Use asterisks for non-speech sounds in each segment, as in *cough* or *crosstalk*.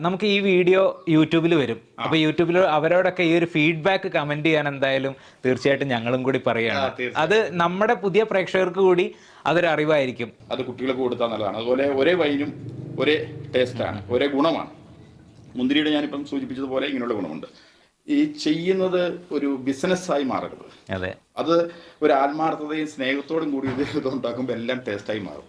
നമുക്ക് ഈ വീഡിയോ യൂട്യൂബിൽ വരും. അപ്പൊ യൂട്യൂബിൽ അവരോടൊക്കെ ഈ ഒരു ഫീഡ്ബാക്ക് കമന്റ് ചെയ്യാൻ എന്തായാലും തീർച്ചയായിട്ടും ഞങ്ങളും കൂടി പറയുകയാണ്. അത് നമ്മുടെ പുതിയ പ്രേക്ഷകർക്ക് കൂടി അതൊരു അറിവായിരിക്കും. അത് കുട്ടികൾക്ക് കൊടുത്താൽ നല്ലതാണ്. അതുപോലെ ഒരേ വൈനും ഒരേ ടേസ്റ്റാണ് ഒരേ ഗുണമാണ്. മുന്തിരിയുടെ ഞാനിപ്പം സൂചിപ്പിച്ചതുപോലെ ഇങ്ങനെയുള്ള ഗുണമുണ്ട്. ഈ ചെയ്യുന്നത് ഒരു ബിസിനസ്സായി മാറരുത്. അതെ. അത് ഒരു ആത്മാർത്ഥതയും സ്നേഹത്തോടും കൂടി ഇത് ഉണ്ടാക്കുമ്പോൾ എല്ലാം ടേസ്റ്റായി മാറും.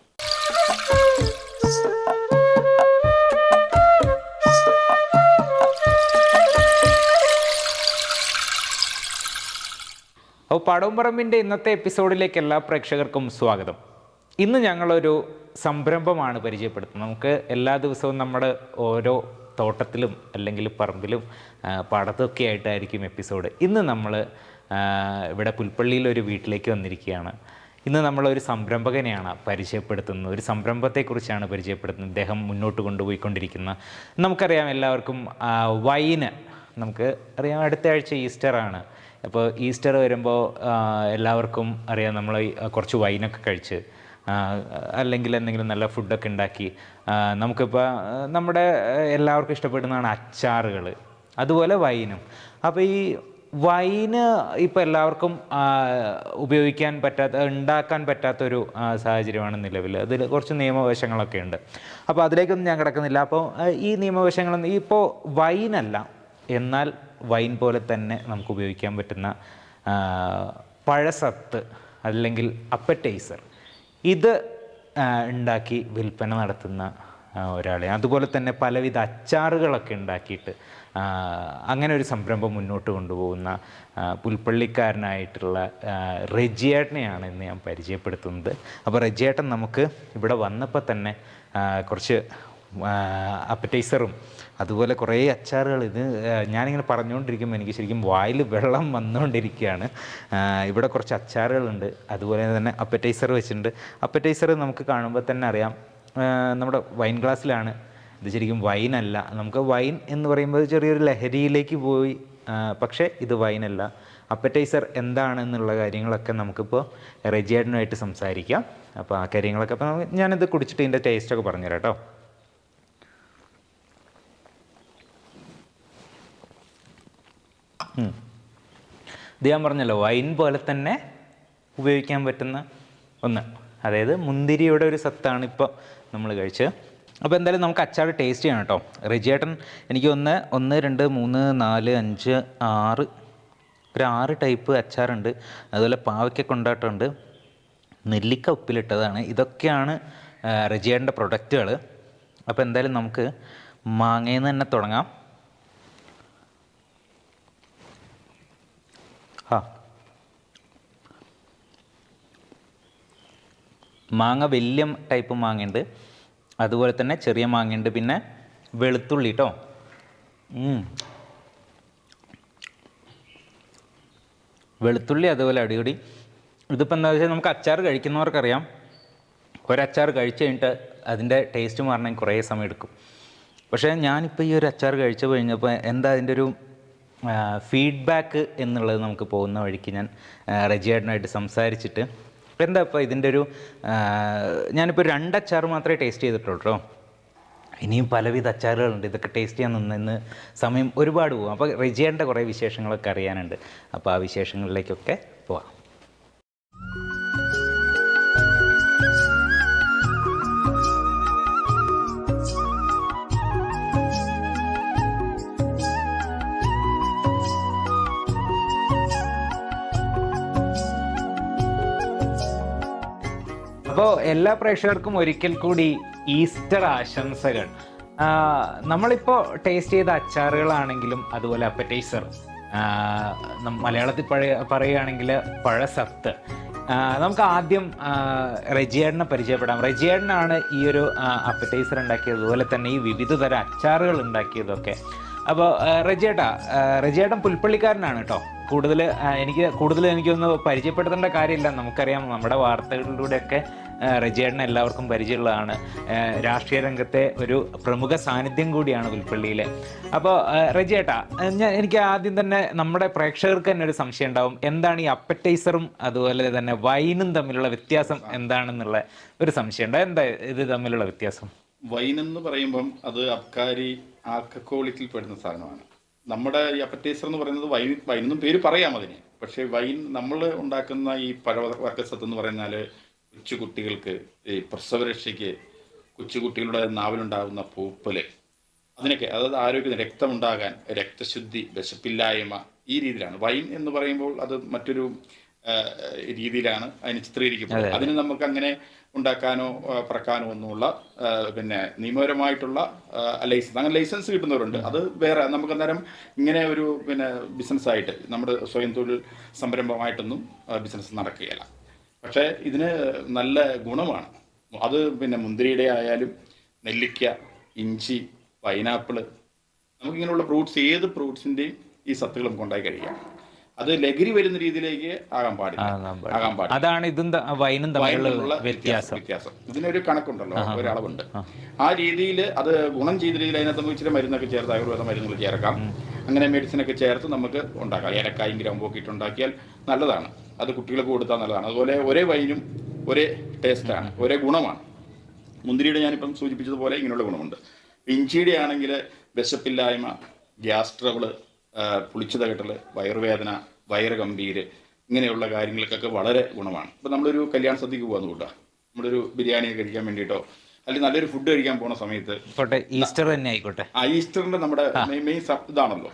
അപ്പോൾ പടവുംപറമ്പിന്റെ ഇന്നത്തെ എപ്പിസോഡിലേക്ക് എല്ലാ പ്രേക്ഷകർക്കും സ്വാഗതം. ഇന്ന് ഞങ്ങളൊരു സംരംഭമാണ് പരിചയപ്പെടുത്തുന്നത്. നമുക്ക് എല്ലാ ദിവസവും നമ്മുടെ ഓരോ തോട്ടത്തിലും അല്ലെങ്കിൽ പറമ്പിലും പടത്തൊക്കെ ആയിട്ടായിരിക്കും എപ്പിസോഡ്. ഇന്ന് നമ്മൾ ഇവിടെ പുൽപ്പള്ളിയിലൊരു വീട്ടിലേക്ക് വന്നിരിക്കുകയാണ്. ഇന്ന് നമ്മളൊരു സംരംഭകനെയാണ് പരിചയപ്പെടുത്തുന്നത്. ഒരു സംരംഭത്തെക്കുറിച്ചാണ് പരിചയപ്പെടുത്തുന്നത്. ഇദ്ദേഹം മുന്നോട്ട് കൊണ്ടുപോയിക്കൊണ്ടിരിക്കുന്ന നമുക്കറിയാം എല്ലാവർക്കും വൈന് നമുക്ക് അറിയാം അടുത്ത ആഴ്ച ഈസ്റ്ററാണ്. അപ്പോൾ ഈസ്റ്റർ വരുമ്പോൾ എല്ലാവർക്കും അറിയാം നമ്മൾ കുറച്ച് വൈനൊക്കെ കഴിച്ച് അല്ലെങ്കിൽ എന്തെങ്കിലും നല്ല ഫുഡൊക്കെ ഉണ്ടാക്കി നമുക്കിപ്പോൾ നമ്മുടെ എല്ലാവർക്കും ഇഷ്ടപ്പെടുന്നതാണ് അച്ചാറുകൾ അതുപോലെ വൈനും. അപ്പോൾ ഈ വൈന് ഇപ്പോൾ എല്ലാവർക്കും ഉപയോഗിക്കാൻ പറ്റാത്ത ഉണ്ടാക്കാൻ പറ്റാത്തൊരു സാഹചര്യമാണ് നിലവിൽ. അതിൽ കുറച്ച് നിയമവശങ്ങളൊക്കെ ഉണ്ട്. അപ്പോൾ അതിലേക്കൊന്നും ഞാൻ കിടക്കുന്നില്ല. അപ്പോൾ ഈ നിയമവശങ്ങളൊന്നും ഇപ്പോൾ വൈനല്ല. എന്നാൽ വൈൻ പോലെ തന്നെ നമുക്ക് ഉപയോഗിക്കാൻ പറ്റുന്ന പഴസത്ത് അല്ലെങ്കിൽ അപ്പറ്റൈസർ ഇത് ഉണ്ടാക്കി വിൽപ്പന നടത്തുന്ന ഒരാളെ. അതുപോലെ തന്നെ പലവിധ അച്ചാറുകളൊക്കെ ഉണ്ടാക്കിയിട്ട് അങ്ങനെ ഒരു സംരംഭം മുന്നോട്ട് കൊണ്ടുപോകുന്ന പുൽപ്പള്ളിക്കാരനായിട്ടുള്ള റെജിയേട്ടനെയാണ് ഇന്ന് ഞാൻ പരിചയപ്പെടുത്തുന്നത്. അപ്പോൾ റെജിയേട്ടൻ നമുക്ക് ഇവിടെ വന്നപ്പോൾ തന്നെ കുറച്ച് അപ്പറ്റൈസറും അതുപോലെ കുറേ അച്ചാറുകൾ ഇത് ഞാനിങ്ങനെ പറഞ്ഞുകൊണ്ടിരിക്കുമ്പോൾ എനിക്ക് ശരിക്കും വായിൽ വെള്ളം വന്നുകൊണ്ടിരിക്കുകയാണ്. ഇവിടെ കുറച്ച് അച്ചാറുകളുണ്ട്. അതുപോലെ തന്നെ അപ്പറ്റൈസർ വെച്ചിട്ടുണ്ട്. അപ്പറ്റൈസർ നമുക്ക് കാണുമ്പോൾ തന്നെ അറിയാം നമ്മുടെ വൈൻ ഗ്ലാസ്സിലാണ് ഇത് ശരിക്കും വൈനല്ല നമുക്ക് വൈൻ എന്ന് പറയുമ്പോൾ ചെറിയൊരു ലഹരിയിലേക്ക് പോയി. പക്ഷേ ഇത് വൈനല്ല അപ്പറ്റൈസർ എന്താണെന്നുള്ള കാര്യങ്ങളൊക്കെ നമുക്കിപ്പോൾ റെജിയേട്ടനുമായിട്ട് സംസാരിക്കാം. അപ്പോൾ ആ കാര്യങ്ങളൊക്കെ അപ്പോൾ ഞാനിത് കുടിച്ചിട്ട് ഇതിന്റെ ടേസ്റ്റൊക്കെ പറഞ്ഞുതരാം കേട്ടോ. ഇത് പറഞ്ഞല്ലോ വൈൻ പോലെ തന്നെ ഉപയോഗിക്കാൻ പറ്റുന്ന ഒന്ന്. അതായത് മുന്തിരിയുടെ ഒരു സത്താണ് ഇപ്പോൾ നമ്മൾ കഴിച്ചത്. അപ്പോൾ എന്തായാലും നമുക്ക് അച്ചാർ ടേസ്റ്റ് ചെയ്യണം കേട്ടോ. റെജിയേട്ടൻ എനിക്ക് ഒന്ന് ഒന്ന് രണ്ട് മൂന്ന് നാല് അഞ്ച് ആറ്. ഒരു ആറ് ടൈപ്പ് അച്ചാറുണ്ട്. അതുപോലെ പാവയ്ക്ക കൊണ്ടാട്ടമുണ്ട് നെല്ലിക്ക ഉപ്പിലിട്ടതാണ്. ഇതൊക്കെയാണ് റെജിയേട്ടന്റെ പ്രൊഡക്റ്റുകൾ അപ്പോൾ എന്തായാലും നമുക്ക് മാങ്ങയിൽ നിന്ന് തന്നെ തുടങ്ങാം. മാങ്ങ വലിയ ടൈപ്പ് മാങ്ങയുണ്ട് അതുപോലെ തന്നെ ചെറിയ മാങ്ങയുണ്ട് പിന്നെ വെളുത്തുള്ളി കേട്ടോ വെളുത്തുള്ളി അതുപോലെ അടിപൊളി. ഇതിപ്പോൾ എന്താ വെച്ചാൽ നമുക്ക് അച്ചാർ കഴിക്കുന്നവർക്കറിയാം. ഒരച്ചാർ കഴിച്ചു കഴിഞ്ഞിട്ട് അതിന്റെ ടേസ്റ്റ് മാറണമെങ്കിൽ കുറേ സമയം എടുക്കും. പക്ഷേ ഞാനിപ്പോൾ ഈ ഒരു അച്ചാർ കഴിച്ചു കഴിഞ്ഞപ്പോൾ എന്താ അതിന്റെ ഒരു ഫീഡ്ബാക്ക് എന്നുള്ളത് നമുക്ക് പോകുന്ന വഴിക്ക് ഞാൻ റജിയേട്ടനായിട്ട് സംസാരിച്ചിട്ട്. എന്താ ഇപ്പോൾ ഇതിന്റെ ഒരു ഞാനിപ്പോൾ രണ്ട് അച്ചാർ മാത്രമേ ടേസ്റ്റ് ചെയ്തിട്ടുള്ളൂ കേട്ടോ ഇനിയും പലവിധ അച്ചാറുകളുണ്ട് ഇതൊക്കെ ടേസ്റ്റ് ചെയ്യാൻ നിന്ന് സമയം ഒരുപാട് പോകും. അപ്പോൾ റെജിയേട്ടന്റെ കുറേ വിശേഷങ്ങളൊക്കെ അറിയാനുണ്ട്. അപ്പോൾ ആ വിശേഷങ്ങളിലേക്കൊക്കെ പോവാം. എല്ലാ പ്രേക്ഷകർക്കും ഒരിക്കൽ കൂടി ഈസ്റ്റർ ആശംസകൾ. നമ്മളിപ്പോൾ ടേസ്റ്റ് ചെയ്ത അച്ചാറുകളാണെങ്കിലും അതുപോലെ അപ്പറ്റൈസർ മലയാളത്തിൽ പഴയ പറയുകയാണെങ്കിൽ പഴസത്ത് നമുക്ക് ആദ്യം റെജിയേടനെ പരിചയപ്പെടാം. റെജിയേടനാണ് ഈ ഒരു അപ്പറ്റൈസർ ഉണ്ടാക്കിയത് അതുപോലെ തന്നെ ഈ വിവിധ തരം അച്ചാറുകൾ ഉണ്ടാക്കിയതൊക്കെ. അപ്പോൾ റെജിയേട്ടാ റെജിയേട്ടൻ പുൽപ്പള്ളിക്കാരനാണ് കേട്ടോ. കൂടുതൽ എനിക്ക് കൂടുതൽ എനിക്കൊന്ന് പരിചയപ്പെടുത്തേണ്ട കാര്യമില്ല. നമുക്കറിയാം നമ്മുടെ വാർത്തകളിലൂടെയൊക്കെ ആ, എല്ലാവർക്കും പരിചയമുള്ളതാണ്. രാഷ്ട്രീയ രംഗത്തെ ഒരു പ്രമുഖ സാന്നിധ്യം കൂടിയാണ് പുൽപ്പള്ളിയിലെ. അപ്പോൾ റജിയേട്ടാ ഞാൻ എനിക്ക് ആദ്യം തന്നെ നമ്മുടെ പ്രേക്ഷകർക്ക് തന്നെ ഒരു സംശയം ഉണ്ടാവും. എന്താണ് ഈ അപ്പറ്റൈസറും അതുപോലെ തന്നെ വൈനും തമ്മിലുള്ള വ്യത്യാസം എന്താണെന്നുള്ള ഒരു സംശയം ഉണ്ടാവും എന്താ ഇത് തമ്മിലുള്ള വ്യത്യാസം? വൈൻ എന്ന് പറയുമ്പം അത് അബ്കാരി ആൽക്കഹോളിക്കിൽ പെടുന്ന സാധനമാണ്. നമ്മുടെ ഈ അപ്പറ്റൈസർ എന്ന് പറയുന്നത് വൈൻ വൈൻ എന്നും പേര് പറയാം അതിന്. പക്ഷേ വൈൻ നമ്മൾ ഉണ്ടാക്കുന്ന ഈ പഴവർഗസത്ത് എന്ന് പറഞ്ഞാൽ കൊച്ചു കുട്ടികൾക്ക് ഈ പ്രസവരക്ഷയ്ക്ക് കൊച്ചുകുട്ടികളുടെ നാവിലുണ്ടാകുന്ന പൂപ്പൽ അതിനൊക്കെ അതായത് ആരോഗ്യത്തിന് രക്തമുണ്ടാകാൻ രക്തശുദ്ധി വിശപ്പില്ലായ്മ ഈ രീതിയിലാണ്. വൈൻ എന്ന് പറയുമ്പോൾ അത് മറ്റൊരു രീതിയിലാണ് അതിന് ചിത്രീകരിക്കുന്നത്. അതിന് നമുക്ക് അങ്ങനെ ഉണ്ടാക്കാനോ പറക്കാനോ ഒന്നുമുള്ള പിന്നെ നിയമപരമായിട്ടുള്ള ലൈസൻസ്. അങ്ങനെ ലൈസൻസ് കിട്ടുന്നവരുണ്ട്. അത് വേറെ നമുക്ക് അന്നേരം ഇങ്ങനെ ഒരു പിന്നെ ബിസിനസ്സായിട്ട് നമ്മുടെ സ്വയം തൊഴിൽ സംരംഭമായിട്ടൊന്നും ബിസിനസ് നടക്കുകയില്ല. പക്ഷേ ഇതിന് നല്ല ഗുണമാണ്. അത് പിന്നെ മുന്തിരിയുടെ ആയാലും നെല്ലിക്ക ഇഞ്ചി പൈനാപ്പിൾ നമുക്കിങ്ങനെയുള്ള ഫ്രൂട്ട്സ് ഏത് ഫ്രൂട്ട്സിന്റെയും ഈ സത്തുകൾ നമുക്ക് ഉണ്ടായി കഴിക്കാം. അത് ലഹരി വരുന്ന രീതിയിലേക്ക് ആകാൻ പാടില്ല. ആകാൻ പാടില്ല. അതാണ് ഇതും വൈനും തമ്മിലുള്ള വ്യത്യാസം വ്യത്യാസം. ഇതിനൊരു കണക്കുണ്ടല്ലോ ഒരളവുണ്ട്. ആ. രീതിയിൽ അത് ഗുണം ചെയ്ത രീതിയിൽ അതിനകത്ത് നമുക്ക് ഇച്ചിരി മരുന്നൊക്കെ ചേർത്ത് ആയുർവേദ മരുന്നുകൾ ചേർക്കാം. അങ്ങനെ മെഡിസിനൊക്കെ ചേർത്ത് നമുക്ക് ഉണ്ടാക്കാം. ഏലക്കായും ഗ്രാമ്പൊക്കെ ഇട്ടുണ്ടാക്കിയാൽ നല്ലതാണ്. അത് കുട്ടികൾക്ക് കൊടുത്താൽ നല്ലതാണ്. അതുപോലെ ഒരേ വൈനും ഒരേ ടേസ്റ്റാണ് ഒരേ ഗുണമാണ്. മുന്തിരിയുടെ ഞാനിപ്പം സൂചിപ്പിച്ചതുപോലെ ഇങ്ങനെയുള്ള ഗുണമുണ്ട്. ഇഞ്ചിയുടെ ആണെങ്കിൽ വിശപ്പില്ലായ്മ ഗ്യാസ് ട്രബിൾ പുളിച്ചു തകട്ടൽ വയറുവേദന വയറ് ഗംഭീര് ഇങ്ങനെയുള്ള കാര്യങ്ങൾക്കൊക്കെ വളരെ ഗുണമാണ്. ഇപ്പം നമ്മളൊരു കല്യാണ സദ്യക്ക് പോകാന്ന് കൂട്ടാ. നമ്മളൊരു ബിരിയാണി കഴിക്കാൻ വേണ്ടിയിട്ടോ അല്ലെങ്കിൽ നല്ലൊരു ഫുഡ് കഴിക്കാൻ പോണ സമയത്ത് ഈസ്റ്റർ തന്നെ ആയിക്കോട്ടെ. ആ ഈസ്റ്ററിന്റെ നമ്മുടെ മെയിൻ മെയിൻ സബ് ഇതാണല്ലോ.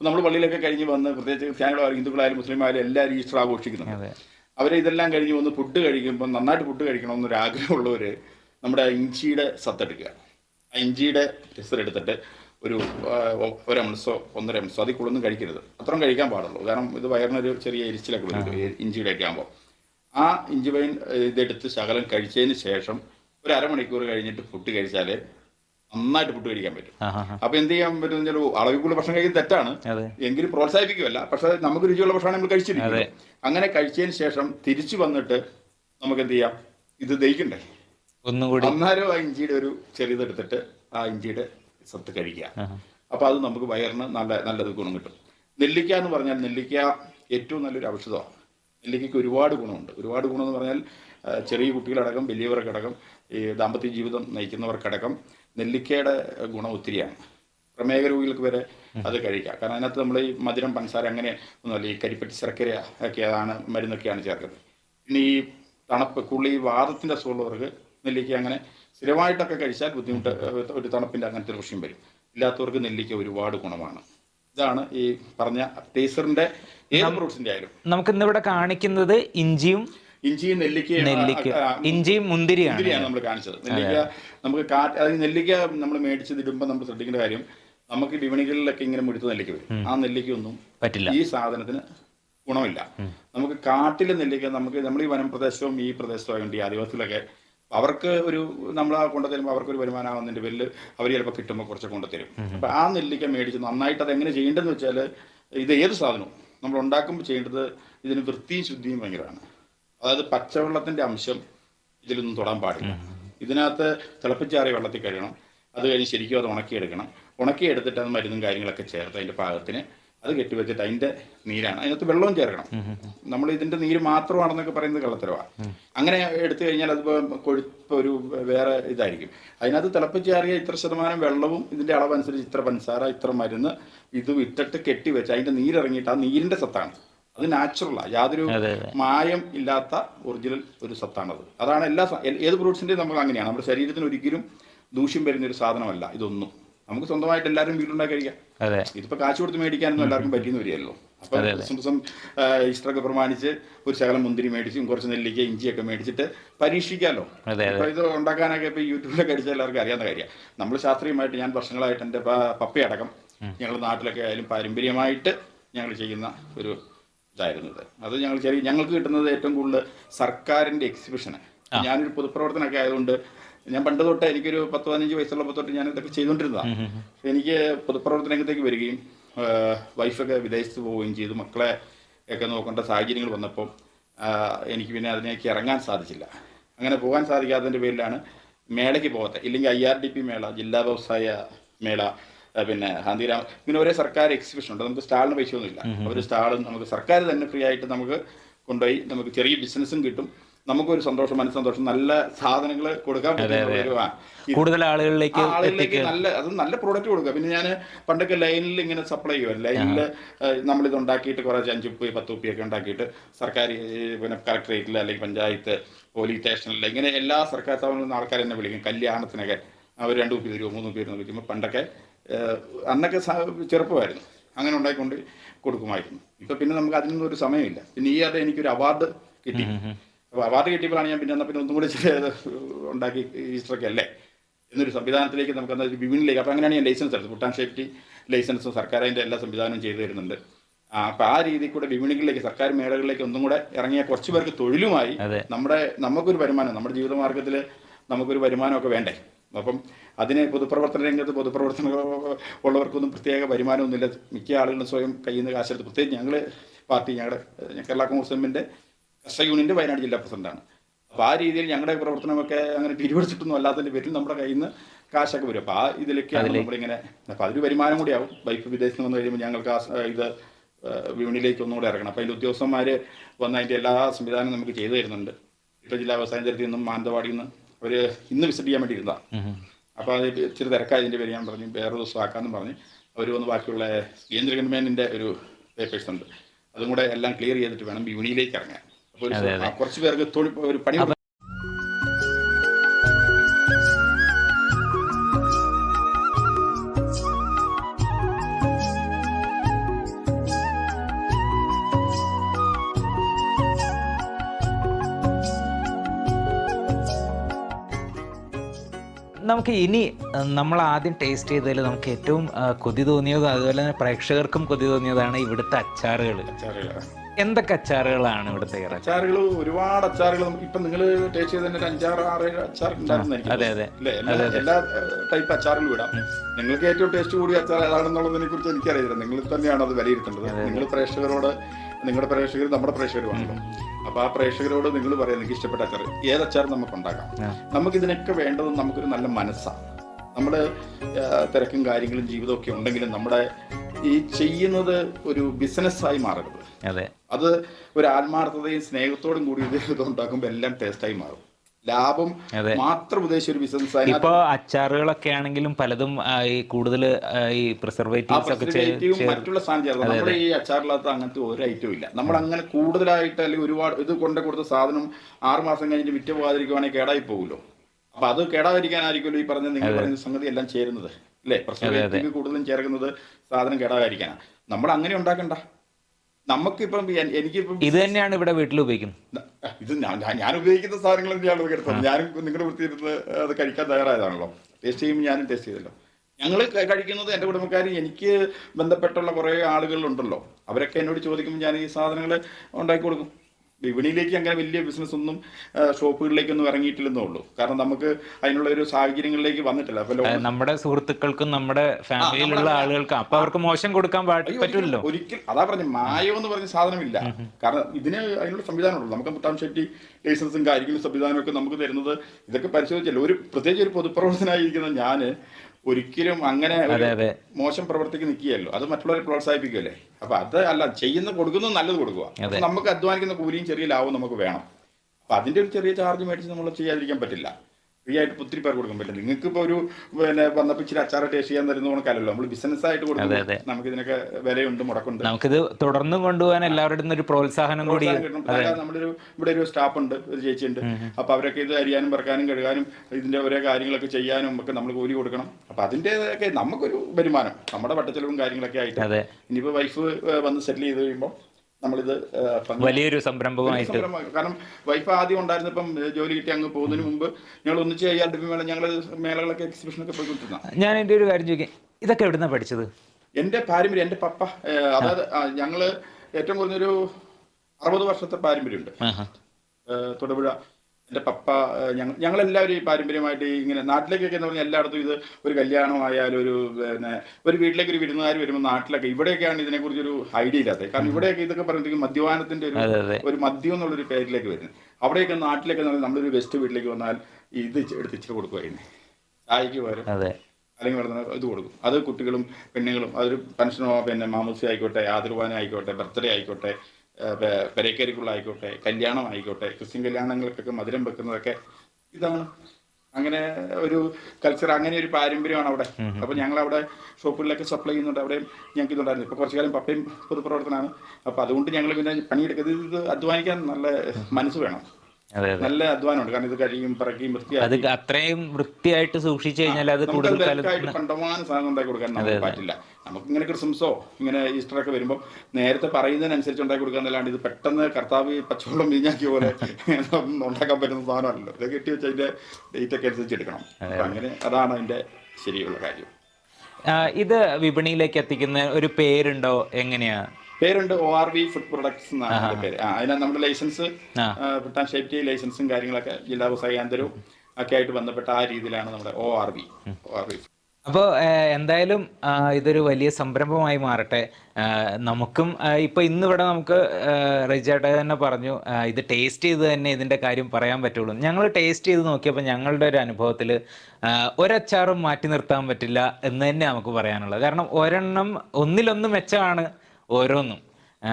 നമ്മൾ പള്ളിയിലൊക്കെ കഴിഞ്ഞ് വന്ന് പ്രത്യേകിച്ച് ക്രിസ്ത്യാനികളായാലും ഹിന്ദുക്കളായാലും മുസ്ലിമായാലും എല്ലാവരും ഈസ്റ്റർ ആഘോഷിക്കുന്നുണ്ട്. അവരെ ഇതെല്ലാം കഴിഞ്ഞ് വന്ന് ഫുഡ് കഴിക്കുമ്പോൾ നന്നായിട്ട് ഫുഡ് കഴിക്കണമെന്നൊരു ആഗ്രഹമുള്ളവർ നമ്മുടെ ഇഞ്ചിയുടെ സത്തെടുക്കുക ആ ഇഞ്ചിയുടെ ടെസ്റ്റർ എടുത്തിട്ട് ഒരു ഒരംസോ ഒ- ഒരു എംസോ ഒന്നര അംസോ അതിൽ കൂടുതലൊന്നും കഴിക്കരുത്. അത്രയും കഴിക്കാൻ പാടുള്ളൂ. കാരണം ഇത് വയറിനൊരു ചെറിയ എരിച്ചിലൊക്കെ വരും ഇഞ്ചിയുടെ ഒക്കെ ആകുമ്പോൾ ആ ഇഞ്ചി വൈൻ ഇതെടുത്ത് ശകലം കഴിച്ചതിന് ശേഷം ഒരു അരമണിക്കൂർ കഴിഞ്ഞിട്ട് ഫുഡ് കഴിച്ചാൽ നന്നായിട്ട് ഫുഡ് കഴിക്കാൻ പറ്റും. അപ്പൊ എന്ത് ചെയ്യാൻ പറ്റും വെച്ചാൽ അളവിൽ കൂടുതൽ ഭക്ഷണം കഴിക്കുന്നത് തെറ്റാണ്. എങ്കിലും പ്രോത്സാഹിപ്പിക്കുമല്ല പക്ഷെ നമുക്ക് രുചിയുള്ള ഭക്ഷണം നമ്മൾ കഴിച്ചിരിക്കും അങ്ങനെ കഴിച്ചതിന് ശേഷം തിരിച്ചു വന്നിട്ട് നമുക്ക് എന്ത് ചെയ്യാം? ഇത് ദഹിക്കണ്ടേ? ഒന്നുകൂടി അന്നാരോ ആ ഇഞ്ചിയുടെ ഒരു ചെറിയതെടുത്തിട്ട് ആ ഇഞ്ചിയുടെ സത്ത് കഴിക്കുക. അപ്പൊ അത് നമുക്ക് വയറിന് നല്ല നല്ലത് ഗുണം കിട്ടും. നെല്ലിക്ക എന്ന് പറഞ്ഞാൽ നെല്ലിക്ക ഏറ്റവും നല്ലൊരു ഔഷധമാണ്. നെല്ലിക്കയ്ക്ക് ഒരുപാട് ഗുണമുണ്ട്. ഒരുപാട് ഗുണം എന്ന് പറഞ്ഞാൽ ചെറിയ കുട്ടികളടക്കം വലിയവർക്കടക്കം ഈ ദാമ്പത്യ ജീവിതം നയിക്കുന്നവർക്കടക്കം നെല്ലിക്കയുടെ ഗുണം ഒത്തിരിയാണ്. പ്രമേഹ രോഗികൾക്ക് വരെ അത് കഴിക്കാം. കാരണം അതിനകത്ത് നമ്മൾ ഈ മധുരം പഞ്ചസാര അങ്ങനെ ഒന്നുമല്ല ഈ കരിപ്പറ്റി ശർക്കര ഒക്കെ അതാണ് മരുന്നൊക്കെയാണ് ചേർക്കുന്നത്. പിന്നെ ഈ തണുപ്പ് കുളി വാദത്തിന്റെ അസുഖമുള്ളവർക്ക് നെല്ലിക്ക അങ്ങനെ സ്ഥിരമായിട്ടൊക്കെ കഴിച്ചാൽ ബുദ്ധിമുട്ട് ഒരു തണുപ്പിന്റെ അങ്ങനത്തെ ഒരു പ്രശ്നം വരും. ഇല്ലാത്തവർക്ക് നെല്ലിക്ക ഒരുപാട് ഗുണമാണ്. ഇതാണ് ഈ പറഞ്ഞ ടേസറിന്റെ ഏത് ഫ്രൂട്ട്സിന്റെ ആയാലും. നമുക്ക് ഇന്നിവിടെ കാണിക്കുന്നത് ഇഞ്ചിയും ഇഞ്ചിയും നെല്ലിക്കയും നെല്ലിക്ക. ആ, ഇഞ്ചിയും മുന്തിരിയാണ്. നമ്മൾ കാണിച്ചത്. നെല്ലിക്ക നമുക്ക് കാറ്റ് അതായത് നെല്ലിക്ക നമ്മൾ മേടിച്ചത് ഇടുമ്പോൾ നമ്മൾ ശ്രദ്ധിക്കേണ്ട കാര്യം നമുക്ക് വിപണികളിലൊക്കെ ഇങ്ങനെ മുഴുത്ത നെല്ലിക്ക വരും. ആ നെല്ലിക്കയൊന്നും പറ്റില്ല. ഈ സാധനത്തിന് ഗുണമില്ല. നമുക്ക് കാട്ടിലെ നെല്ലിക്ക നമുക്ക് നമ്മൾ ഈ വനം പ്രദേശവും ഈ പ്രദേശവും ആയതുകൊണ്ട് ഈ ആദിവാസികളൊക്കെ അവർക്ക് ഒരു നമ്മൾ ആ കൊണ്ടുതരുമ്പോൾ അവർക്ക് ഒരു വരുമാനമാകുന്നതിന്റെ പേരിൽ അവർ ചിലപ്പോൾ കിട്ടുമ്പോൾ കുറച്ച് കൊണ്ടുതരും അപ്പൊ ആ നെല്ലിക്ക മേടിച്ച് നന്നായിട്ട് അത് എങ്ങനെ ചെയ്യേണ്ടതെന്ന് വെച്ചാൽ ഇത് ഏത് സാധനവും നമ്മൾ ഉണ്ടാക്കുമ്പോൾ ചെയ്യേണ്ടത് ഇതിന് വൃത്തിയും ശുദ്ധിയും ഭയങ്കരമാണ്. അതായത് പച്ചവെള്ളത്തിന്റെ അംശം ഇതിലൊന്നും തൊടാൻ പാടില്ല. ഇതിനകത്ത് തിളപ്പിച്ചാറിയ വെള്ളത്തിൽ കഴിയണം അത് കഴിഞ്ഞ് ശരിക്കും അത് ഉണക്കിയെടുക്കണം. ഉണക്കിയെടുത്തിട്ട് അത് മരുന്നും കാര്യങ്ങളൊക്കെ ചേർത്ത് അതിന്റെ പാകത്തിന് അത് കെട്ടിവെച്ചിട്ട് അതിന്റെ നീരാണ്. അതിനകത്ത് വെള്ളവും ചേർക്കണം. നമ്മൾ ഇതിന്റെ നീര് മാത്രമാണെന്നൊക്കെ പറയുന്നത് കള്ളത്തരവാണ് അങ്ങനെ എടുത്തു കഴിഞ്ഞാൽ അത് കൊഴുപ്പ് ഒരു വേറെ ഇതായിരിക്കും. അതിനകത്ത് തിളപ്പിച്ചാറിയ ഇത്ര ശതമാനം വെള്ളവും ഇതിന്റെ അളവനുസരിച്ച് ഇത്ര പഞ്ചസാര ഇത്ര മരുന്ന് ഇത് ഇട്ടിട്ട് കെട്ടിവെച്ച് അതിന്റെ നീരിറങ്ങിയിട്ട് ആ നീരിന്റെ സത്താണ്. അത് നാച്ചുറലാണ് യാതൊരു മായം ഇല്ലാത്ത ഒറിജിനൽ ഒരു സത്താണത്. അതാണ് എല്ലാ ഏത് ഫ്രൂട്ട്സിന്റെയും നമുക്ക് അങ്ങനെയാണ്. നമ്മുടെ ശരീരത്തിന് ഒരിക്കലും ദൂഷ്യം വരുന്ന ഒരു സാധനമല്ല. ഇതൊന്നും. നമുക്ക് സ്വന്തമായിട്ട് എല്ലാവരും വീട്ടിലുണ്ടാക്കി കഴിക്കാം. ഇതിപ്പോ കാശ് കൊടുത്ത് മേടിക്കാനൊന്നും എല്ലാവർക്കും പറ്റിയെന്ന് വരികയല്ലോ. അപ്പൊ ദിവസം ഇഷ്ടമൊക്കെ ഈസ്റ്ററൊക്കെ പ്രമാണിച്ച് ഒരു ശകലം മുന്തിരി മേടിച്ചും കുറച്ച് നെല്ലിക്ക ഇഞ്ചിയൊക്കെ മേടിച്ചിട്ട് പരീക്ഷിക്കാമല്ലോ ഇത് ഉണ്ടാക്കാനൊക്കെ ഇപ്പൊ യൂട്യൂബിലൊക്കെ അടിച്ചാൽ എല്ലാവർക്കും അറിയാവുന്ന കാര്യമാണ്. നമ്മൾ ശാസ്ത്രീയമായിട്ട് ഞാൻ വർഷങ്ങളായിട്ട് എന്റെ പപ്പയടക്കം ഞങ്ങളുടെ നാട്ടിലൊക്കെ ആയാലും പാരമ്പര്യമായിട്ട് ഞങ്ങൾ ചെയ്യുന്ന ഒരു ഇതായിരുന്നു ഇത് അത് ഞങ്ങൾ ചെറിയ ഞങ്ങൾക്ക് കിട്ടുന്നത് ഏറ്റവും കൂടുതൽ സർക്കാരിന്റെ എക്സിബിഷന് ഞാനൊരു പൊതുപ്രവർത്തനമൊക്കെ ആയതുകൊണ്ട് ഞാൻ പണ്ട് തൊട്ട് എനിക്കൊരു പത്ത് പതിനഞ്ച് വയസ്സുള്ളപ്പോൾ തൊട്ട് ഞാൻ ഇതൊക്കെ ചെയ്തുകൊണ്ടിരുന്നതാണ് എനിക്ക് പൊതുപ്രവർത്തന രംഗത്തേക്ക് വരികയും വൈഫൊക്കെ വിദേശത്ത് പോവുകയും ചെയ്തു. മക്കളെ ഒക്കെ നോക്കേണ്ട സാഹചര്യങ്ങൾ വന്നപ്പോൾ എനിക്ക് പിന്നെ അതിനേക്ക് ഇറങ്ങാൻ സാധിച്ചില്ല. അങ്ങനെ പോകാൻ സാധിക്കാത്തതിന്റെ പേരിലാണ് മേളയ്ക്ക് പോകാത്ത ഇല്ലെങ്കിൽ ഐ ആർ ഡി പി മേള ജില്ലാ വ്യവസായ മേള പിന്നെ ഹാന്തിരാം ഇങ്ങനെ ഒരേ സർക്കാർ എക്സിബിഷൻ ഉണ്ട്. നമുക്ക് സ്റ്റാളിന് പൈസ ഒന്നുമില്ല ഒരു സ്റ്റാളും നമുക്ക് സർക്കാർ തന്നെ ഫ്രീ ആയിട്ട് നമുക്ക് കൊണ്ടുപോയി നമുക്ക് ചെറിയ ബിസിനസ്സും കിട്ടും. നമുക്കൊരു സന്തോഷം മനസ്സന്തോഷം നല്ല സാധനങ്ങൾ കൊടുക്കാൻ കൂടുതൽ ആളുകളിലേക്ക് ആളുകളിലേക്ക് നല്ല അത് നല്ല പ്രോഡക്റ്റ് കൊടുക്കുക. പിന്നെ ഞാൻ പണ്ടൊക്കെ ലൈനിൽ ഇങ്ങനെ സപ്ലൈ ചെയ്യുമല്ലോ ലൈനിൽ നമ്മളിത് ഉണ്ടാക്കിയിട്ട് കുറേ അഞ്ചുപ്പി പത്ത് ഉപ്പിയൊക്കെ ഉണ്ടാക്കിയിട്ട് സർക്കാർ പിന്നെ കളക്ടറേറ്റിൽ അല്ലെങ്കിൽ പഞ്ചായത്ത് പോലീസ് സ്റ്റേഷനിൽ ഇങ്ങനെ എല്ലാ സർക്കാർ സ്ഥാപനങ്ങളിൽ നിന്ന് ആൾക്കാർ എന്നെ വിളിക്കും. കല്യാണത്തിനൊക്കെ. അവർ രണ്ട് ഉപ്പി തരുമോ മൂന്ന് ഉപ്പി തരുമോ വിളിക്കുമ്പോൾ പണ്ടൊക്കെ അന്നൊക്കെ ചെറുപ്പമായിരുന്നു. അങ്ങനെ ഉണ്ടായിക്കൊണ്ട് കൊടുക്കുമായിരുന്നു. ഇപ്പം പിന്നെ നമുക്ക് അതിനൊന്നും ഒരു സമയമില്ല. പിന്നെ ഈ അത് എനിക്കൊരു അവാർഡ് കിട്ടി. അപ്പോൾ അവാർഡ് കിട്ടിയപ്പോഴാണ് ഞാൻ പിന്നെ എന്നാൽ പിന്നെ ഒന്നും കൂടി ചെറിയ ഉണ്ടാക്കി ഈസ്റ്ററൊക്കെ അല്ലേ എന്നൊരു സംവിധാനത്തിലേക്ക് നമുക്ക് എന്നാൽ വിപണിയിലേക്ക് അപ്പോൾ അങ്ങനെയാണ് ഞാൻ ലൈസൻസ് എടുത്തത്. ഫുഡ് ആൻഡ് സേഫ്റ്റി ലൈസൻസും സർക്കാർ അതിന്റെ എല്ലാ സംവിധാനവും ചെയ്തു തരുന്നുണ്ട്. അപ്പൊ അപ്പോൾ ആ രീതിയിൽ കൂടെ വിപണികളിലേക്ക് സർക്കാർ മേഖലകളിലേക്ക് ഒന്നും കൂടെ ഇറങ്ങിയ കുറച്ച് പേർക്ക് തൊഴിലുമായി നമ്മുടെ നമുക്കൊരു വരുമാനം നമ്മുടെ ജീവിതമാർഗത്തിൽ നമുക്കൊരു വരുമാനമൊക്കെ വേണ്ടേ? അപ്പം അതിന് പൊതുപ്രവർത്തന രംഗത്ത് പൊതുപ്രവർത്തന ഉള്ളവർക്കൊന്നും പ്രത്യേക വരുമാനമൊന്നുമില്ല. മിക്ക ആളുകളും സ്വയം കയ്യിൽ നിന്ന് കാശെടുത്ത് പ്രത്യേകിച്ച് ഞങ്ങൾ പാർട്ടി ഞങ്ങളുടെ കേരള കോൺഗ്രസ് എമ്മിന്റെ കർഷക യൂണിയന്റെ വയനാട് ജില്ലാ പ്രസിഡന്റാണ്. അപ്പോൾ ആ രീതിയിൽ ഞങ്ങളുടെ പ്രവർത്തനമൊക്കെ അങ്ങനെ പിരിവെടുത്തിട്ടൊന്നും അല്ലാത്തതിന്റെ പേരിൽ നമ്മുടെ കയ്യിൽ നിന്ന് കാശൊക്കെ വരും. അപ്പോൾ ആ ഇതിലേക്കാണ് നമ്മളിങ്ങനെ അപ്പോൾ അതൊരു വരുമാനം കൂടിയാവും വൈഫ് വിദേശത്ത് വന്നു കഴിയുമ്പോൾ ഞങ്ങൾക്ക് ആ ഇത് വിപണിയിലേക്ക് ഒന്നുകൂടെ ഇറങ്ങണം. അപ്പോൾ അതിന്റെ ഉദ്യോഗസ്ഥന്മാർ വന്ന അതിന്റെ എല്ലാ സംവിധാനവും നമുക്ക് ചെയ്തു തരുന്നുണ്ട്. ഇപ്പോൾ ജില്ലാ വ്യവസായ നിന്നും മാനന്തവാടിയിൽ നിന്ന് അവർ ഇന്ന് വിസിറ്റ് ചെയ്യാൻ വേണ്ടി ഇരുന്നതാണ്. അപ്പോൾ അത് ഇച്ചിരി തിരക്കായതിന്റെ പേര് ഞാൻ പറഞ്ഞു വേറെ ദിവസം ആക്കാമെന്ന് പറഞ്ഞ്. അവർ വന്ന് ബാക്കിയുള്ള കേന്ദ്ര ഗവൺമെന്റിന്റെ ഒരു പേപ്പേഴ്സ് ഉണ്ട്. അതും കൂടെ എല്ലാം ക്ലിയർ ചെയ്തിട്ട് വേണം യൂണിയിലേക്ക് ഇറങ്ങാൻ. അപ്പോൾ കുറച്ച് പേർക്ക് തൊഴിൽ ഒരു പണി നമുക്ക് ഇനി നമ്മൾ ആദ്യം ടേസ്റ്റ് ചെയ്തതിൽ നമുക്ക് ഏറ്റവും കൊതി തോന്നിയതും അതുപോലെ തന്നെ പ്രേക്ഷകർക്കും കൊതി തോന്നിയതാണ് ഇവിടുത്തെ അച്ചാറുകൾ. എന്തൊക്കെ അച്ചാറുകളാണ് ഇവിടുത്തെ അച്ചാറുകൾ ഒരുപാട് അച്ചാറുകൾ ഇപ്പൊ നിങ്ങൾ ടേസ്റ്റ് ചെയ്ത് തന്നെ അഞ്ചാറ് ആറ് അച്ചാർ ഉണ്ടായിരുന്നു എനിക്ക് അതെ, അതെ. എല്ലാ എല്ലാ ടൈപ്പ് അച്ചാറുകളും ഇടാം. നിങ്ങൾക്ക് ഏറ്റവും ടേസ്റ്റ് കൂടിയ അച്ചാർ ഏതാണെന്നുള്ളതിനെ കുറിച്ച് എനിക്കറിയില്ല നിങ്ങൾ തന്നെയാണ് അത് വിലയിരുത്തേണ്ടത്. നിങ്ങൾ പ്രേക്ഷകരോട് നിങ്ങളുടെ പ്രേക്ഷകർ നമ്മുടെ പ്രേക്ഷകരുമാണല്ലോ. അപ്പൊ ആ പ്രേക്ഷകരോട് നിങ്ങൾ പറയാം നിങ്ങൾക്ക് ഇഷ്ടപ്പെട്ട അച്ചാർ ഏത് അച്ചാർ നമുക്ക് ഉണ്ടാക്കാം. നമുക്ക് ഇതിനൊക്കെ വേണ്ടത് നമുക്കൊരു നല്ല മനസ്സാണ് നമ്മുടെ തിരക്കും കാര്യങ്ങളും ജീവിതമൊക്കെ ഉണ്ടെങ്കിലും നമ്മുടെ ഈ ചെയ്യുന്നത് ഒരു ബിസിനസ്സായി മാറരുത്. അതെ. അത് ഒരു ആത്മാർത്ഥതയും സ്നേഹത്തോടും കൂടി ഇത് ഉണ്ടാക്കുമ്പോൾ എല്ലാം ടേസ്റ്റായി മാറും. ലാഭം മാത്രം ഉദ്ദേശിച്ച ഒരു ബിസിനസ് ഇപ്പൊ അച്ചാറുകളൊക്കെ ആണെങ്കിലും പലതും ഈ കൂടുതൽ ഈ പ്രിസർവേറ്റീവ് മറ്റുള്ള സാധനം ചേർത്ത് നമ്മുടെ ഈ അച്ചാറിലകത്ത് അങ്ങനത്തെ ഒരു ഐറ്റവും ഇല്ല. നമ്മൾ അങ്ങനെ കൂടുതലായിട്ട് അല്ലെങ്കിൽ ഒരുപാട് ഇത് കൊണ്ടു കൊടുത്ത സാധനം ആറുമാസം കഴിഞ്ഞിട്ട് വിറ്റ് പോകാതിരിക്കുവാണെങ്കിൽ കേടായി പോകുമല്ലോ അപ്പൊ അത് കേടാതിരിക്കാനായിരിക്കുമല്ലോ ഈ പറഞ്ഞ നിങ്ങൾ പറയുന്ന സംഗതി എല്ലാം ചേരുന്നത്. അല്ലേ? പ്രസർവേറ്റീവ് കൂടുതലും ചേർക്കുന്നത് സാധനം കേടാതിരിക്കാനാണ് നമ്മൾ അങ്ങനെ ഉണ്ടാക്കണ്ട. നമുക്കിപ്പം എനിക്കിപ്പം ഇത് തന്നെയാണ് ഇവിടെ വീട്ടിൽ ഉപയോഗിക്കുന്നത് ഇത് ഞാൻ ഉപയോഗിക്കുന്ന സാധനങ്ങൾ തന്നെയാണ് എടുത്തത്. ഞാനും നിങ്ങളുടെ വൃത്തിയിരുന്ന് അത് കഴിക്കാൻ തയ്യാറായതാണല്ലോ. ടേസ്റ്റ് ചെയ്യുമ്പോൾ ഞാനും ടേസ്റ്റ് ചെയ്തല്ലോ. ഞങ്ങൾ കഴിക്കുന്നത് എന്റെ കുടുംബക്കാർ എനിക്ക് ബന്ധപ്പെട്ടുള്ള കുറേ ആളുകളുണ്ടല്ലോ. അവരൊക്കെ എന്നോട് ചോദിക്കുമ്പോൾ ഞാൻ ഈ സാധനങ്ങൾ ഉണ്ടാക്കി കൊടുക്കും. വിപണിയിലേക്ക് അങ്ങനെ വലിയ ബിസിനസ് ഒന്നും ഷോപ്പുകളിലേക്കൊന്നും ഇറങ്ങിയിട്ടില്ലെന്നേ ഉള്ളൂ. കാരണം നമുക്ക് അതിനുള്ള ഒരു സാഹചര്യങ്ങളിലേക്ക് വന്നിട്ടില്ല. അപ്പൊ നമ്മുടെ സുഹൃത്തുക്കൾക്കും നമ്മുടെ ഫാമിലിയിലുള്ള ആളുകൾക്കും അപ്പൊ അവർക്ക് മോശം കൊടുക്കാൻ പറ്റില്ലല്ലോ ഒരിക്കൽ അതാ പറഞ്ഞ മായം എന്ന് പറഞ്ഞ സാധനമില്ല. കാരണം ഇതിന് അതിനുള്ള സംവിധാനമുള്ളൂ നമുക്ക് മുട്ടാം ഷെട്ടി ലൈസൻസും കാര്യങ്ങളും സംവിധാനമൊക്കെ നമുക്ക് തരുന്നത് ഇതൊക്കെ പരിശോധിച്ചല്ലോ? ഒരു പ്രത്യേകിച്ച് ഒരു പൊതുപ്രവർത്തനായിരിക്കുന്ന ഞാൻ ഒരിക്കലും അങ്ങനെ മോശം പ്രവർത്തിക്ക് നിൽക്കുകയല്ലോ. അത് മറ്റുള്ളവരെ പ്രോത്സാഹിപ്പിക്കുകയല്ലേ? അപ്പൊ അത് അല്ല ചെയ്യുന്ന കൊടുക്കുന്നത് നല്ലത് കൊടുക്കുക. നമുക്ക് അധ്വാനിക്കുന്ന കൂലിയും ചെറിയ ലാഭവും നമുക്ക് വേണം. അപ്പൊ അതിന്റെ ഒരു ചെറിയ ചാർജ് മേടിച്ച് നമ്മൾ ചെയ്യാതിരിക്കാൻ പറ്റില്ല. ഫ്രീ ആയിട്ട് ഒത്തിരി പേർ കൊടുക്കാൻ പറ്റില്ല. നിങ്ങൾക്ക് ഇപ്പോൾ ഒരു പിന്നെ വന്നപ്പോൾ ഇച്ചിരി അച്ചാറ് ടേസ്റ്റ് ചെയ്യാൻ തരുന്ന കണക്കല്ലല്ലോ നമ്മൾ ബിസിനസ് ആയിട്ട് കൊടുക്കുന്നത് നമുക്ക് ഇതിനൊക്കെ വിലയുണ്ട് മുടക്കുണ്ട്. നമുക്കിത് തുടർന്ന് കൊണ്ടുപോകാൻ എല്ലാവരുടെ ഒരു പ്രോത്സാഹനം കൂടി നമ്മളൊരു ഇവിടെ ഒരു സ്റ്റാഫ് ഉണ്ട് ഒരു ചേച്ചി ഉണ്ട് അപ്പൊ അവരൊക്കെ ഇത് അരിയാനും പറക്കാനും കഴുകാനും ഇതിന്റെ ഓരോ കാര്യങ്ങളൊക്കെ ചെയ്യാനും ഒക്കെ നമ്മൾ കൂലി കൊടുക്കണം. അപ്പൊ അതിന്റെതൊക്കെ നമുക്കൊരു വരുമാനം. നമ്മുടെ വട്ടച്ചെലവും കാര്യങ്ങളൊക്കെ ആയിട്ട്. ഇനിയിപ്പോ വൈഫ് വന്ന് സെറ്റിൽ ചെയ്ത് കഴിയുമ്പോൾ നമ്മളിത് വലിയൊരു സംരംഭമായിട്ട് കാരണം വൈഫ് ആദ്യം ഉണ്ടായിരുന്നപ്പം ഇപ്പം ജോലി കിട്ടി അങ്ങ് പോകുന്നതിന് മുമ്പ് ഞങ്ങൾ ഒന്നിച്ച് ചെയ്യാൻ മേള ഞങ്ങൾ മേളകളൊക്കെ എക്സിബിഷനൊക്കെ പോയിക്കൊണ്ടിരുന്ന ഞാൻ എന്റെ ഒരു കാര്യം ചോദിക്കാം. ഇതൊക്കെ എവിടുന്നാ പഠിച്ചത്? എന്റെ പാരമ്പര്യം എന്റെ പപ്പ അതായത് ഞങ്ങൾ ഞങ്ങൾ ഏറ്റവും കുറഞ്ഞൊരു അറുപത് വർഷത്തെ പാരമ്പര്യമുണ്ട്. തൊടുപുഴ എന്റെ പപ്പ ഞങ്ങൾ ഞങ്ങളെല്ലാവരും ഈ പാരമ്പര്യമായിട്ട് ഇങ്ങനെ നാട്ടിലേക്കൊക്കെ എന്ന് പറഞ്ഞാൽ എല്ലായിടത്തും ഇത് ഒരു കല്യാണമായാലും ഒരു പിന്നെ ഒരു വീട്ടിലേക്ക് ഒരു വിരുന്നുകാർ വരുമ്പോൾ നാട്ടിലൊക്കെ ഇവിടെയൊക്കെയാണ് ഇതിനെക്കുറിച്ച് ഒരു ഐഡിയ ഇല്ലാത്തത്. കാരണം ഇവിടെയൊക്കെ ഇതൊക്കെ പറയുമ്പോഴത്തേക്കും മദ്യപാനത്തിന്റെ ഒരു ഒരു മദ്യം എന്നുള്ളൊരു പേരിലേക്ക് വരുന്നത്. അവിടെയൊക്കെ നാട്ടിലൊക്കെ എന്ന് പറഞ്ഞാൽ നമ്മളൊരു വെസ്റ്റ് വീട്ടിലേക്ക് വന്നാൽ ഇത് എടുത്ത് ഇച്ചിരി കൊടുക്കുമായിരുന്നു ചായക്ക് പകരം? അല്ലെങ്കിൽ വരുന്ന ഇത് കൊടുക്കും. അത് കുട്ടികളും പെണ്ണുങ്ങളും അതൊരു പെൻഷനോ പിന്നെ മാമൂസി ആയിക്കോട്ടെ ആതിർവാന ആയിക്കോട്ടെ ബർത്ത്ഡേ ആയിക്കോട്ടെ പെരേക്കരിക്കുള്ളായിക്കോട്ടെ കല്യാണം ആയിക്കോട്ടെ ക്രിസ്ത്യൻ കല്യാണങ്ങൾക്കൊക്കെ മധുരം വെക്കുന്നതൊക്കെ ഇതാണ്. അങ്ങനെ ഒരു കൾച്ചർ അങ്ങനെ ഒരു പാരമ്പര്യമാണ് അവിടെ. അപ്പൊ ഞങ്ങൾ അവിടെ ഷോപ്പുകളിലൊക്കെ സപ്ലൈ ചെയ്യുന്നുണ്ട്. അവിടെ ഞങ്ങൾക്ക് ഇതുണ്ടായിരുന്നു. ഇപ്പൊ കുറച്ചു കാലം പപ്പയും പൊതുപ്രവർത്തനമാണ്. അപ്പൊ അതുകൊണ്ട് ഞങ്ങൾ പിന്നെ പണിയെടുക്കുന്നത് ഇത് അധ്വാനിക്കാൻ നല്ല മനസ്സ് വേണം. നല്ല അധ്വാനമുണ്ട്. കാരണം ഇത് കഴിയും പിറക്കിയും അത് വൃത്തിയാക്കി അത്രയും വൃത്തിയായിട്ട് സൂക്ഷിച്ചു കഴിഞ്ഞാൽ അത് നമുക്ക് കൂടുതൽ കാലം കണ്ടമാനം സാധനം ഉണ്ടാക്കി കൊടുക്കാൻ നമുക്ക് പറ്റില്ല. നമുക്ക് ഇങ്ങനെ ക്രിസ്മസോ ഇങ്ങനെ ഈസ്റ്റർ ഒക്കെ വരുമ്പോൾ നേരത്തെ പറയുന്നതിനനുസരിച്ച് ഉണ്ടാക്കി കൊടുക്കാന്നല്ലാണ്ട് ഇത് പെട്ടെന്ന് കർത്താവ് ഈ പച്ചവെള്ളം വീഞ്ഞാക്കിയ പോലെ *laughs* ഉണ്ടാക്കാൻ പറ്റുന്ന സാധനമല്ലല്ലോ. ഇത് കെട്ടി വെച്ച് അതിന്റെ ഡേറ്റ് ഒക്കെ അനുസരിച്ച് എടുക്കണം. അപ്പൊ അങ്ങനെ അതാണ് അതിന്റെ ശരിയുള്ള കാര്യം. ആ, ഇത് വിപണിയിലേക്ക് എത്തിക്കുന്ന ഒരു പേരുണ്ടോ? എങ്ങനെയാ? പേരുണ്ട് O R V food products എന്നാണ് പേര്. ആ അതിന് നമ്മുടെ ലൈസൻസ് ആ. കിട്ടാൻ സേഫ്റ്റി ലൈസൻസും കാര്യങ്ങളൊക്കെ ജില്ലാ വ്യവസായ കേന്ദ്രവും ഒക്കെ ആയിട്ട് ബന്ധപ്പെട്ട ആ രീതിയിലാണ് നമ്മുടെ O R V O R V അപ്പോൾ എന്തായാലും ഇതൊരു വലിയ സംരംഭമായി മാറട്ടെ. നമുക്കും ഇപ്പോൾ ഇന്നിവിടെ നമുക്ക് റിജേട്ട തന്നെ പറഞ്ഞു ഇത് ടേസ്റ്റ് ചെയ്ത് തന്നെ ഇതിന്റെ കാര്യം പറയാൻ പറ്റുള്ളൂ. ഞങ്ങൾ ടേസ്റ്റ് ചെയ്ത് നോക്കിയപ്പോൾ ഞങ്ങളുടെ ഒരു അനുഭവത്തിൽ ഒരച്ചാറും മാറ്റി നിർത്താൻ പറ്റില്ല എന്ന് തന്നെ നമുക്ക് പറയാനുള്ളത്. കാരണം ഒരെണ്ണം ഒന്നിലൊന്ന് മെച്ചമാണ്. ഓരോന്നും.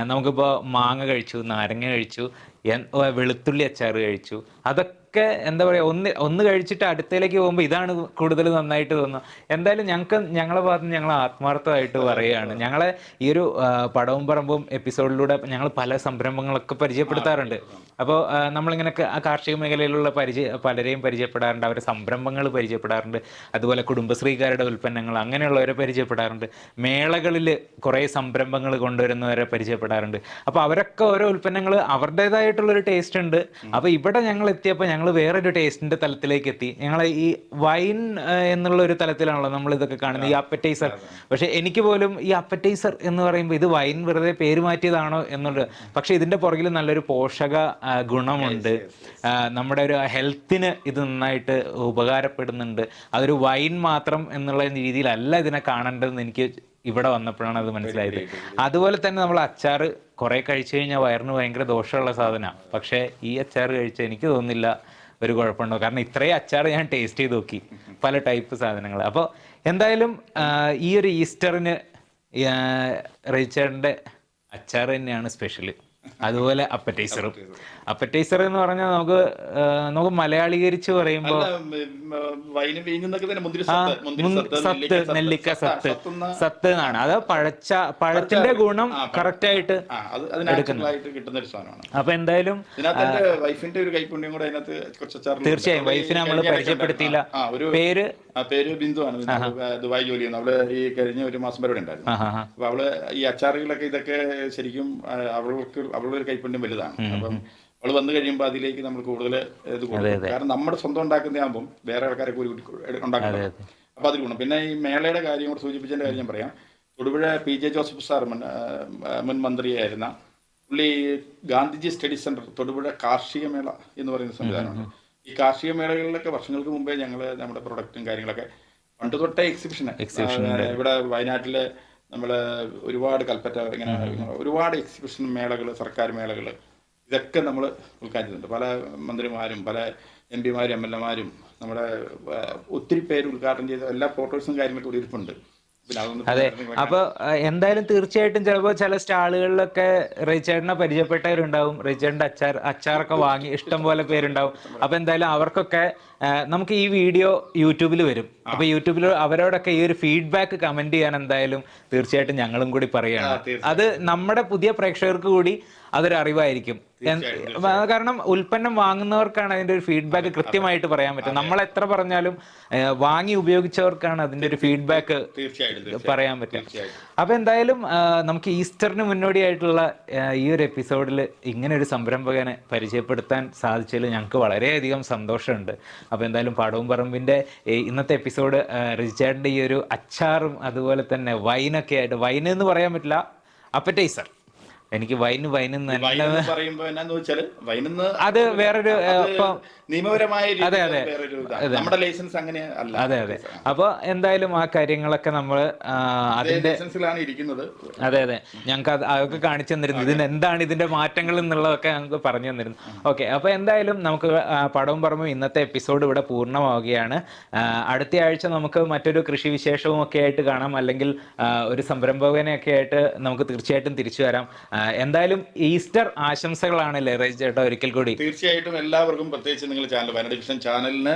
നമുക്കിപ്പോൾ മാങ്ങ കഴിച്ചു നാരങ്ങ കഴിച്ചു വെളുത്തുള്ളി അച്ചാർ കഴിച്ചു. അതൊക്കെ എന്താ പറയുക ഒന്ന് ഒന്ന് കഴിച്ചിട്ട് അടുത്തേക്ക് പോകുമ്പോൾ ഇതാണ് കൂടുതൽ നന്നായിട്ട് തോന്നുന്നത് എന്തായാലും ഞങ്ങൾക്ക് ഞങ്ങളെ ഭാഗത്ത് ഞങ്ങൾ ആത്മാർത്ഥമായിട്ട് പറയുകയാണ്. ഞങ്ങളെ ഈ ഒരു പടവും പറമ്പും എപ്പിസോഡിലൂടെ ഞങ്ങൾ പല സംരംഭങ്ങളൊക്കെ പരിചയപ്പെടുത്താറുണ്ട്. അപ്പോൾ നമ്മളിങ്ങനെ കാർഷിക മേഖലയിലുള്ള പരിചയ പലരെയും പരിചയപ്പെടാറുണ്ട്. അവരുടെ സംരംഭങ്ങൾ പരിചയപ്പെടാറുണ്ട്. അതുപോലെ കുടുംബശ്രീകാരുടെ ഉൽപ്പന്നങ്ങൾ അങ്ങനെയുള്ളവരെ പരിചയപ്പെടാറുണ്ട്. മേളകളിൽ കുറേ സംരംഭങ്ങൾ കൊണ്ടുവരുന്നവരെ പരിചയപ്പെടാറുണ്ട്. അപ്പോൾ അവരൊക്കെ ഓരോ ഉൽപ്പന്നങ്ങൾ അവരുടേതായിട്ടുള്ളൊരു ടേസ്റ്റ് ഉണ്ട്. അപ്പോൾ ഇവിടെ ഞങ്ങൾ എത്തിയപ്പോൾ ഞങ്ങൾ വേറൊരു ടേസ്റ്റിന്റെ തലത്തിലേക്ക് എത്തി ഞങ്ങൾ ഈ വൈൻ എന്നുള്ള ഒരു തലത്തിലാണല്ലോ നമ്മൾ ഇതൊക്കെ കാണുന്നത് ഈ അപ്പറ്റൈസർ പക്ഷെ എനിക്ക് പോലും ഈ അപ്പറ്റൈസർ എന്ന് പറയുമ്പോൾ ഇത് വൈൻ വെറുതെ പേര് മാറ്റിയതാണോ എന്നുള്ളത് പക്ഷെ ഇതിന്റെ പുറകിൽ നല്ലൊരു പോഷക ഗുണമുണ്ട്. നമ്മുടെ ഒരു ഹെൽത്തിന് ഇത് നന്നായിട്ട് ഉപകാരപ്പെടുന്നുണ്ട്. അതൊരു വൈൻ മാത്രം എന്നുള്ള രീതിയിലല്ല ഇതിനെ കാണേണ്ടതെന്ന് എനിക്ക് ഇവിടെ വന്നപ്പോഴാണ് അത് മനസ്സിലായത്. അതുപോലെ തന്നെ നമ്മൾ അച്ചാർ കുറെ കഴിച്ചു കഴിഞ്ഞാൽ വയറിന് ഭയങ്കര ദോഷമുള്ള സാധനമാണ്. പക്ഷേ ഈ അച്ചാർ കഴിച്ച എനിക്ക് തോന്നുന്നില്ല ഒരു കുഴപ്പമുണ്ടോ? കാരണം ഇത്രയും അച്ചാർ ഞാൻ ടേസ്റ്റ് ചെയ്ത് നോക്കി പല ടൈപ്പ് സാധനങ്ങൾ അപ്പോൾ എന്തായാലും ഈ ഒരു ഈസ്റ്ററിന് റീച്ചേറിന്റെ അച്ചാർ തന്നെയാണ് സ്പെഷ്യൽ അതുപോലെ അപ്പറ്റൈസറും അപ്പറ്റൈസർ എന്ന് പറഞ്ഞാൽ നമുക്ക് നമുക്ക് മലയാളീകരിച്ച് പറയുമ്പോൾ ആ, സത്ത് നെല്ലിക്ക സത്ത്. സത്ത് എന്നാണ്. അത് പഴച്ച പഴത്തിന്റെ ഗുണം കറക്റ്റ് ആയിട്ട് അപ്പൊ എന്തായാലും വൈഫിന്റെ ഒരു കൈപ്പുണ്യം കൂടെ തീർച്ചയായും. വൈഫിനെ നമ്മൾ പരിചയപ്പെടുത്തിയില്ല. പേര് ആ പേര് ബിന്ദു ആണ്. ബിന്ദു ദുബായ് ജോലി ചെയ്യുന്നത് അവൾ ഈ കഴിഞ്ഞ ഒരു മാസം വരെ ഉണ്ടായിരുന്നു. അപ്പൊ അവൾ ഈ അച്ചാറുകളൊക്കെ ഇതൊക്കെ ശരിക്കും അവൾക്ക് അവളുടെ ഒരു കൈപ്പുണ്യം വലുതാണ്. അപ്പം അവൾ വന്നു കഴിയുമ്പോൾ അതിലേക്ക് നമ്മൾ കൂടുതൽ ഇത് കൊടുക്കും. കാരണം നമ്മുടെ സ്വന്തം ഉണ്ടാക്കുന്നതാകുമ്പം വേറെ ആൾക്കാരെ കൂടി ഉണ്ടാക്കുന്നത് അപ്പൊ അതിൽ ഗുണം. പിന്നെ ഈ മേളയുടെ കാര്യം കൂടെ സൂചിപ്പിച്ചതിന്റെ കാര്യം ഞാൻ പറയാം. Thodupuzha P J Joseph sir മുൻ മുൻ മന്ത്രിയായിരുന്ന പുള്ളി ഗാന്ധിജി സ്റ്റഡി സെന്റർ തൊടുപുഴ കാർഷിക മേള എന്ന് പറയുന്ന സംവിധാനമാണ് ഈ കാർഷിക മേളകളിലൊക്കെ വർഷങ്ങൾക്ക് മുമ്പേ ഞങ്ങൾ നമ്മുടെ പ്രൊഡക്റ്റും കാര്യങ്ങളൊക്കെ പണ്ട് തൊട്ടേ എക്സിബിഷൻ ഇവിടെ വയനാട്ടിൽ നമ്മൾ ഒരുപാട് കൽപ്പറ്റ ഇങ്ങനെ ഒരുപാട് എക്സിബിഷൻ മേളകൾ സർക്കാർ മേളകൾ ഇതൊക്കെ നമ്മൾ ഉദ്ഘാടനം പല മന്ത്രിമാരും പല എം പിമാരും എം എൽ എമാരും നമ്മുടെ ഒത്തിരി പേര് ഉദ്ഘാടനം ചെയ്ത എല്ലാ ഫോട്ടോസും കാര്യങ്ങളൊക്കെ ഇവിടെ ഇരിപ്പുണ്ട്. അതെ. അപ്പൊ എന്തായാലും തീർച്ചയായിട്ടും ചിലപ്പോ ചില സ്റ്റാളുകളിലൊക്കെ റീച്ചേട്ടനെ പരിചയപ്പെട്ടവരുണ്ടാവും. റീച്ചേട്ടന്റെ അച്ചാർ അച്ചാറൊക്കെ വാങ്ങി ഇഷ്ടം പോലെ പേരുണ്ടാവും. അപ്പൊ എന്തായാലും അവർക്കൊക്കെ നമുക്ക് ഈ വീഡിയോ യൂട്യൂബിൽ വരും. അപ്പൊ യൂട്യൂബിൽ അവരോടൊക്കെ ഈ ഒരു ഫീഡ്ബാക്ക് കമന്റ് ചെയ്യാൻ എന്തായാലും തീർച്ചയായിട്ടും ഞങ്ങളും കൂടി പറയുകയാണ്. അത് നമ്മുടെ പുതിയ പ്രേക്ഷകർക്ക് കൂടി അതൊരു അറിവായിരിക്കും കാരണം ഉൽപ്പന്നം വാങ്ങുന്നവർക്കാണ് അതിന്റെ ഒരു ഫീഡ്ബാക്ക് കൃത്യമായിട്ട് പറയാൻ പറ്റും നമ്മൾ എത്ര പറഞ്ഞാലും വാങ്ങി ഉപയോഗിച്ചവർക്കാണ് അതിന്റെ ഒരു ഫീഡ്ബാക്ക്. പറയാൻ പറ്റും അപ്പൊ എന്തായാലും നമുക്ക് ഈസ്റ്ററിന് മുന്നോടിയായിട്ടുള്ള ഈ ഒരു എപ്പിസോഡിൽ ഇങ്ങനെ ഒരു സംരംഭകനെ പരിചയപ്പെടുത്താൻ സാധിച്ചതിൽ ഞങ്ങൾക്ക് വളരെയധികം സന്തോഷമുണ്ട്. അപ്പൊ എന്തായാലും പാടവും പറമ്പിന്റെ ഇന്നത്തെ എപ്പിസോഡ് റിച്ചാർഡിന്റെ ഈ ഒരു അച്ചാറും അതുപോലെ തന്നെ വൈനൊക്കെ ആയിട്ട് വൈൻ എന്ന് പറയാൻ പറ്റില്ല അപ്പറ്റൈസർ. എനിക്ക് വൈന് വൈന് വൈൻ പറയുമ്പോ എന്നാന്ന് വെച്ചാൽ അത് വേറൊരു നിയമപരമായ അതെ, അതെ. നമ്മുടെ ലൈസൻസ് അങ്ങനെ അല്ല. അതെ അതെ. അപ്പോൾ എന്തായാലും ആ കാര്യങ്ങളൊക്കെ നമ്മൾ അതിന്റെ ലൈസൻസിലാണ് ഇരിക്കുന്നത്. അതെ അതെ. ഞങ്ങൾക്ക് അതൊക്കെ കാണിച്ചു തന്നിരുന്നു. ഇതിന് എന്താണ് ഇതിന്റെ മാറ്റങ്ങൾ എന്നുള്ളതൊക്കെ ഞങ്ങൾക്ക് പറഞ്ഞു തന്നിരുന്നു. ഓക്കെ. അപ്പൊ എന്തായാലും നമുക്ക് പടവും പറമ്പും ഇന്നത്തെ എപ്പിസോഡ് ഇവിടെ പൂർണമാവുകയാണ്. അടുത്ത ആഴ്ച നമുക്ക് മറ്റൊരു കൃഷി വിശേഷവും ഒക്കെ ആയിട്ട് കാണാം. അല്ലെങ്കിൽ ഒരു സംരംഭകനെയൊക്കെ ആയിട്ട് നമുക്ക് തീർച്ചയായിട്ടും തിരിച്ചു വരാം. എന്തായാലും ഈസ്റ്റർ ആശംസകളാണ് ലെറേജ് ചേട്ടാ ഒരിക്കൽ കൂടി. തീർച്ചയായിട്ടും എല്ലാവർക്കും പ്രത്യേകിച്ച് നിങ്ങൾ ചാനൽ വയനാട് വിഷൻ ചാനലിന്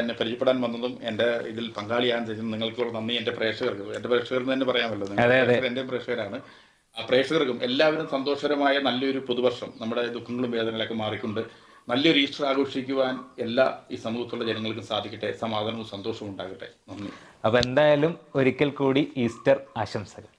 എന്നെ പരിചയപ്പെടാൻ വന്നതും എന്റെ ഇതിൽ പങ്കാളിയാൻ ചെയ്തതും നിങ്ങൾക്ക് നന്ദി എന്റെ പ്രേക്ഷകർക്ക്. എന്റെ പ്രേക്ഷകർ തന്നെ പറയാമല്ലോ എന്റെ പ്രേക്ഷകരാണ്. ആ പ്രേക്ഷകർക്കും എല്ലാവരും സന്തോഷകരമായ നല്ലൊരു പുതുവർഷം. നമ്മുടെ ദുഃഖങ്ങളും വേദനകളൊക്കെ മാറിക്കൊണ്ട് നല്ലൊരു ഈസ്റ്റർ ആഘോഷിക്കുവാൻ എല്ലാ ഈ സമൂഹത്തിലുള്ള ജനങ്ങൾക്കും സാധിക്കട്ടെ. സമാധാനവും സന്തോഷവും ഉണ്ടാകട്ടെ. നന്ദി. അപ്പൊ എന്തായാലും ഒരിക്കൽ കൂടി ഈസ്റ്റർ ആശംസകൾ.